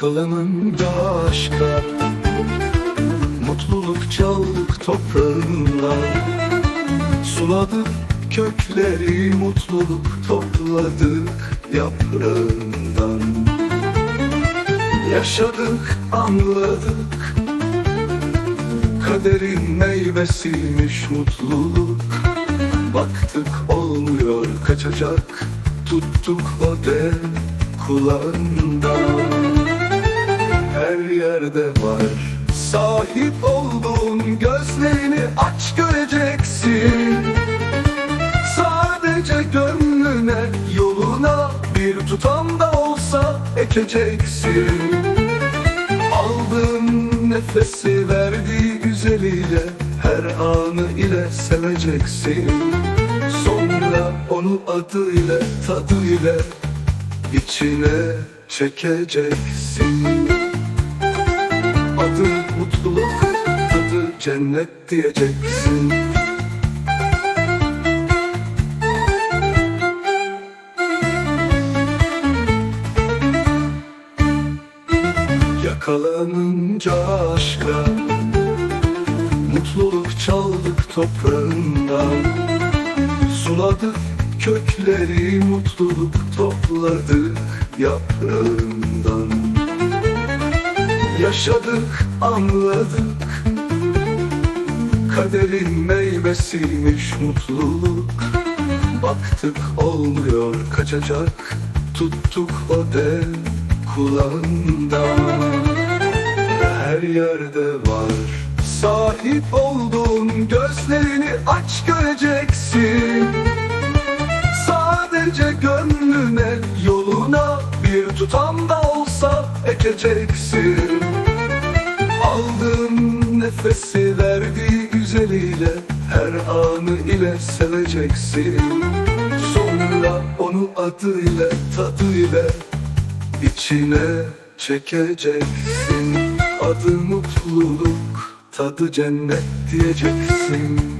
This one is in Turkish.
Yakalanınca aşka Mutluluk çaldık toprağından. Suladık kökleri mutluluk topladık yaprağından. Yaşadık anladık Kaderin meyvesiymiş mutluluk. Baktık olmuyor kaçacak Tuttuk o dev kulağından Her yerde var. Sahip olduğun gözlerini aç göreceksin. Sadece gönlüne yoluna bir tutam da olsa ekeceksin. Aldığın nefesi verdiği güzeliyle Her anı ile seveceksin. Sonra onu adıyla tadıyla içine çekeceksin Adı mutluluk, tadı cennet diyeceksin. Yakalanınca aşka Mutluluk çaldık toprağından. Suladık kökleri mutluluk topladık yaprağından Yaşadık anladık. Kaderin meyvesiymiş mutluluk. Baktık olmuyor kaçacak. Tuttuk o dev kulağından Her yerde var. Sahip olduğun gözlerini aç göreceksin. Sadece gönlüne yoluna bir tutam da olsa ekeceksin nefesi verdiği güzeliyle her anı ile seveceksin. Sonra onu adıyla tadıyla içine çekeceksin. Adı mutluluk tadı cennet diyeceksin